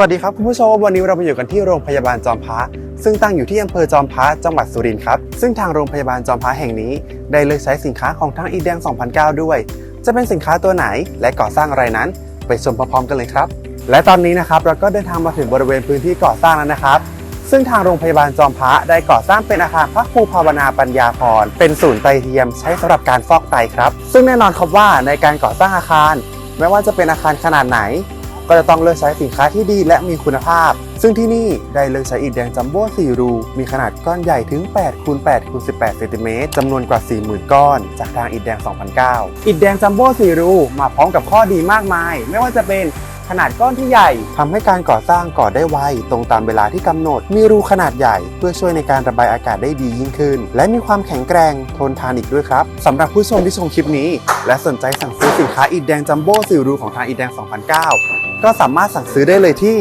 วัสดีครับคุณผู้ชมวันนี้เรามาอยู่กันที่โรงพยาบาลจอมพระซึ่งตั้งอยู่ที่อำเภอจอมพระจังหวัดสุรินทร์ครับซึ่งทางโรงพยาบาลจอมพระแห่งนี้ ได้เลือกใช้สินค้าของทางอีแดง 2009 ด้วย จะเป็นสินค้าตัวไหนและก่อสร้างอะไรนั้น ไปชมพร้อมๆกันเลยครับ และตอนนี้นะครับเราก็เดินทางมาถึงบริเวณพื้นที่ก่อสร้างแล้วนะครับ ซึ่งทางโรงพยาบาลจอมพระได้ก่อสร้างเป็นอาคารพระครูภาวนาปัญญาพรเป็นศูนย์ไตเทียมใช้สำหรับการฟอกไตครับ ซึ่งแน่นอนครับว่าในการก่อสร้างอาคาร ไม่ว่าจะเป็นอาคารขนาดไหน ก็จะต้องเลือกใช้สินค้าที่ดีและมีคุณภาพ ซึ่งที่นี่ได้เลือกใช้อิฐแดงจัมโบ้4รู มีขนาดก้อนใหญ่ถึง8คูณ8คูณ18เซนติเมตรจำนวนกว่า 40,000 ก้อน จากทางอิฐแดง 2009 อิฐแดงจัมโบ้4รู มาพร้อมกับข้อดีมากมาย ไม่ว่าจะเป็น ขนาดก้อนที่ใหญ่ทำให้การก่อสร้างก่อได้ไวตรงตามเวลาที่กำหนด มีรูขนาดใหญ่ เพื่อช่วยในการระบายอากาศได้ดียิ่งขึ้น และมีความแข็งแกร่งทนทานอีกด้วยครับสำหรับผู้ชมที่ชมคลิปนี้ และสนใจสั่งซื้อสินค้าอิฐแดงจัมโบ้4รูของทางอิฐแดง 2009 ก็สามารถสั่งซื้อได้เลยที่